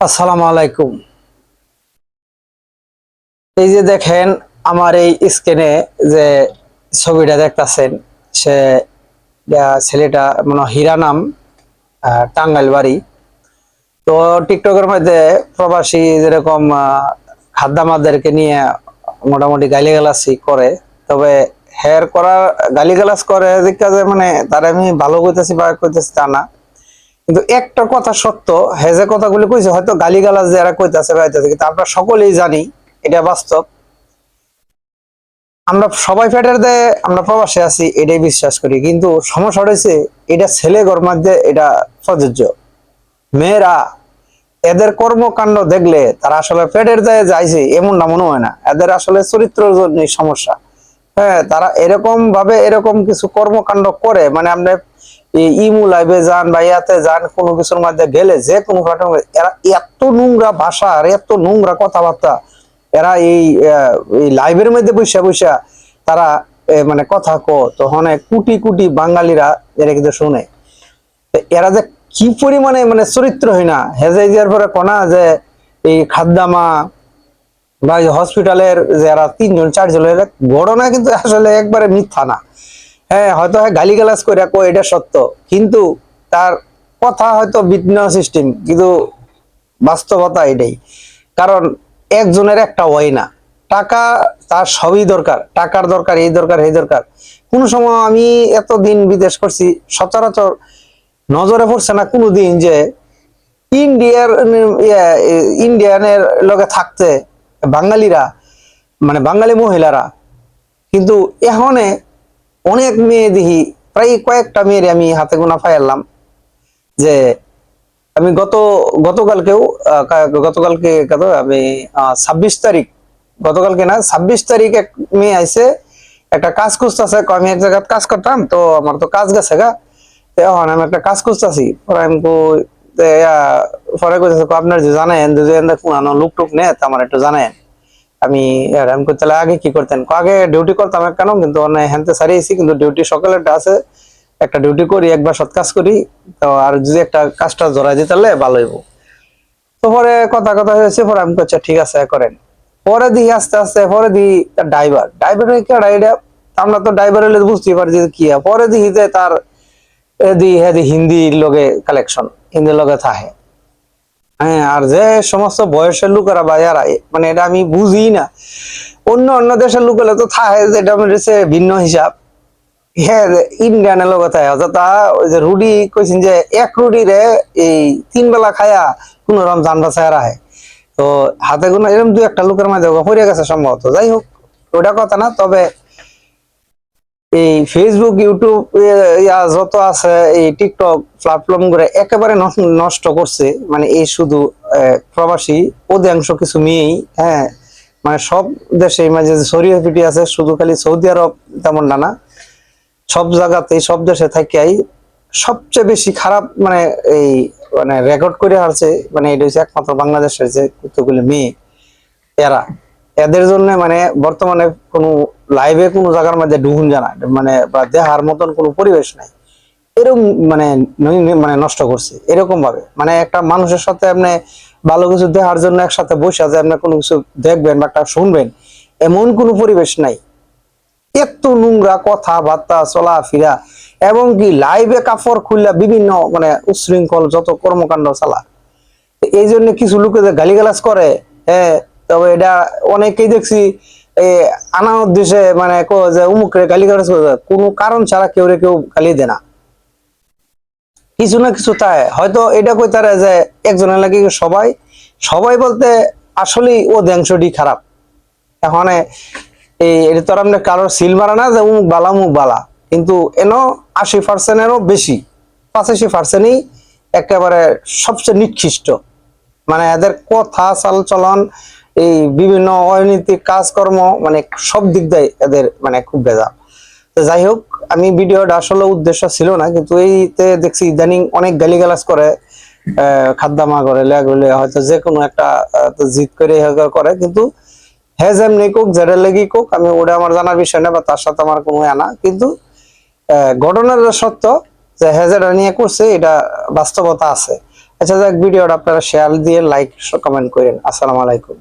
আসসালামু আলাইকুম। এই যে দেখেন আমার এই স্ক্রিনে যে ছবিটা দেখতাছেন সে ছেলেটা মানে হীরা নাম টাঙ্গাইল বাড়ি তো টিকটকের মধ্যে প্রবাসী যেরকম আহ, খাদ্দামাদেরকে নিয়ে মোটামুটি গালিগালাসি করে তবে হেয়ার করার গালিগালাজ করে যে মানে তার আমি ভালো করতেছি বা করতেছি তা না। কিন্তু একটা কথা সত্য হে যে কথাগুলি কইছে হয়তো গালিগালাজ যারা কইতাছে বা হইতাছে, কিন্তু আমরা সকলেই জানি এটা বাস্তব। আমরা সবাই ফেটের দেয় আমরা প্রবাসে আছি এটাই বিশ্বাস করি। কিন্তু সমস্যা হয়েছে এটা ছেলে মধ্যে এটা প্রযোজ্য। মেয়েরা এদের কর্মকাণ্ড দেখলে তারা আসলে পেটের দায়ে যাইছে এমন না মনে হয় না। এদের আসলে চরিত্রের জন্য সমস্যা। হ্যাঁ তারা এরকম ভাবে এরকম কিছু কর্মকাণ্ড করে মানে আমরা ইমু লাইভে যান বা ইয়াতে যান, কোনো কিছুর মধ্যে গেলে যে কোনো ঘটনা এরা এত নোংরা ভাষা আর এত নোংরা কথাবার্তা, এরা এই লাইভের মধ্যে বৈশা বৈশা তারা মানে কথা কো তখন কোটি কোটি বাঙালিরা এরা কিন্তু শুনে। এরা যে কি পরিমাণে মানে চরিত্র চরিত্রহীন না। হেজে যার পরে কোনা যে এই খাদ্দামা বা হসপিটালের যারা তিনজন, চারজন ঘটনা কিন্তু আসলে একবারে মিথ্যা না। হ্যাঁ হয়তো হয় গালিগালাজ করে কো এটা সত্য। কিন্তু তার কথা হয়তো ভিন্ন সিস্টেম কিন্তু বাস্তবতা এটাই। কারণ একজনের একটা হয় না। টাকা তার সবই দরকার টাকার দরকার এই দরকার এই দরকার। কোন সময় আমি এত দিন বিদেশ করছি সচরাচর নজরে পড়ছে না কোনোদিন যে ইন্ডিয়ার ইয়ে, ইন্ডিয়ানের লগে থাকতে বাঙালিরা মানে বাঙালি মহিলারা কিন্তু এখনে অনেক মেয়ে দেখি, প্রায় কয়েকটা মেয়ের আমি হাতে গোনা ফাইলাম যে আমি গত, গতকালকেও গতকালকে কত, আমি ছাব্বিশ তারিখ, গতকালকে না, ছাব্বিশ তারিখ এক মেয়ে আইছে, একটা কাজ খুঁজতেছে আমি এক জায়গায় কাজ করতাম, তো আমার তো কাজ গেছে গা। এখন আমি একটা কাজ খুঁজতেছি, পরে আমি পরে কইতেছে আপনার যে জানেন এখান থেকে লুক টুক নেয় আমার একটু জানেন। আমি আমি তাহলে আগে কি করতেন? আগে ডিউটি করতাম কেন কিন্তু অনেক হ্যান্তে সারিয়েছি কিন্তু ডিউটি সকালেরটা আছে, একটা ডিউটি করি, একবার সৎ কাজ করি, তো আর যদি একটা কাজটা জড়াই দিতে পারলে ভালো হইব। তো পরে কথা কথা হয়েছে, পরে আমি করছি ঠিক আছে, করেন। পরে দিই, আস্তে আস্তে, পরে দিই তার ড্রাইভার ড্রাইভারের কি এটা আমরা তো ড্রাইভার হলে বুঝতেই পারি যে কি। পরে দিই যে তার এদি হেদি হিন্দির লগে কালেকশন হিন্দির লগে থাকে। হ্যাঁ আর যে সমস্ত বয়সের লোকেরা বা যারা মানে এটা আমি বুঝি না। অন্য অন্য দেশের লোক হলে তো থাকে যেটা আমার হচ্ছে ভিন্ন হিসাব। হ্যাঁ ইন্ডিয়ানের লোক থাকে অর্থাৎ ওই যে রুডি কইছেন যে এক রুডি রে এই তিন বেলা খায়া কোন রকম জান বাঁচায় রাখে। তো হাতে কোনো এরকম দু একটা লোকের মাঝে হয়ে গেছে সম্ভবত। যাই হোক ওটা কথা না, তবে এই ফেসবুক ইউটিউব যত আছে, এই টিকটক প্ল্যাটফর্মগুলো একেবারে নষ্ট- করছে। মানে এই শুধু প্রবাসী, অধিকাংশ কিছু মেয়েই হ্যাঁ। মানে সব দেশে যে ছড়িয়ে পিটি আছে, শুধু খালি সৌদি আরব তেমন না না। সব জায়গাতেই, সব দেশে থাকিয়াই সবচেয়ে বেশি খারাপ মানে এই মানে রেকর্ড করে হারছে মানে এটা হচ্ছে একমাত্র বাংলাদেশের যে কতগুলি মেয়ে, এরা। এদের জন্য মানে বর্তমানে কোনো লাইভে কোনো জায়গার মধ্যে ডুবুন জানা মানে দেহার মতন কোনো পরিবেশ নাই। এরকম মানে মানে নষ্ট করছে, এরকম ভাবে। মানে একটা মানুষের সাথে আপনি ভালো কিছু দেখার জন্য একসাথে বসে যে আপনি কোনো কিছু দেখবেন বা একটা শুনবেন, এমন কোনো পরিবেশ নাই। এত নোংরা কথা বার্তা চলাফেরা, এবং কি লাইভে কাপড় খুললা বিভিন্ন মানে উশৃঙ্খল যত কর্মকাণ্ড চালা এই জন্য কিছু লোকে যে গালিগালাজ করে হ্যাঁ তবে এটা অনেকেই দেখছি আনা উদ্দেশ্যে মানে যে উমুকরে গালিগালাজ করে কোনো কারণ ছাড়া কেউ রে কেউ গালি দেয় না। কিছু না কিছু তাই। হয়তো এটা কই তারা যে একজনের লাগে সবাই সবাই বলতে আসলেই অধিকাংশটি খারাপ। এখন এই এটা তো আমরা কারোর সিল মারা না যে উমুক বালা মুখ বালা। কিন্তু এন আশি পার্সেন্টেরও বেশি, পঁচাশি পার্সেন্টই একেবারে সবচেয়ে নিকৃষ্ট। মানে এদের কথা, চাল চলন এই বিভিন্ন অনৈতিক কাজকর্ম মানে সব দিক দিয়ে এদের মানে খুব বেজাল তো যাই হোক আমি ভিডিওটা আসলে উদ্দেশ্য ছিল না কিন্তু এইতে দেখছি ইদানিং অনেক গালিগালাজ করে খাদ্দামা করে লেগুলে হয়তো যে কোনো একটা আহ, তো জিদ করে করে কিন্তু হ্যাঁ যেমনি কোক যেটা লেগি কোক আমি ওটা আমার জানার বিষয় না বা তার সাথে আমার কোনো আনা কিন্তু আহ, ঘটনাটা সত্য যে হ্যাঁ নিয়ে করছে এটা বাস্তবতা আছে। আচ্ছা যাক ভিডিওটা আপনারা শেয়ার দিয়ে লাইক কমেন্ট করেন। আসসালামু আলাইকুম।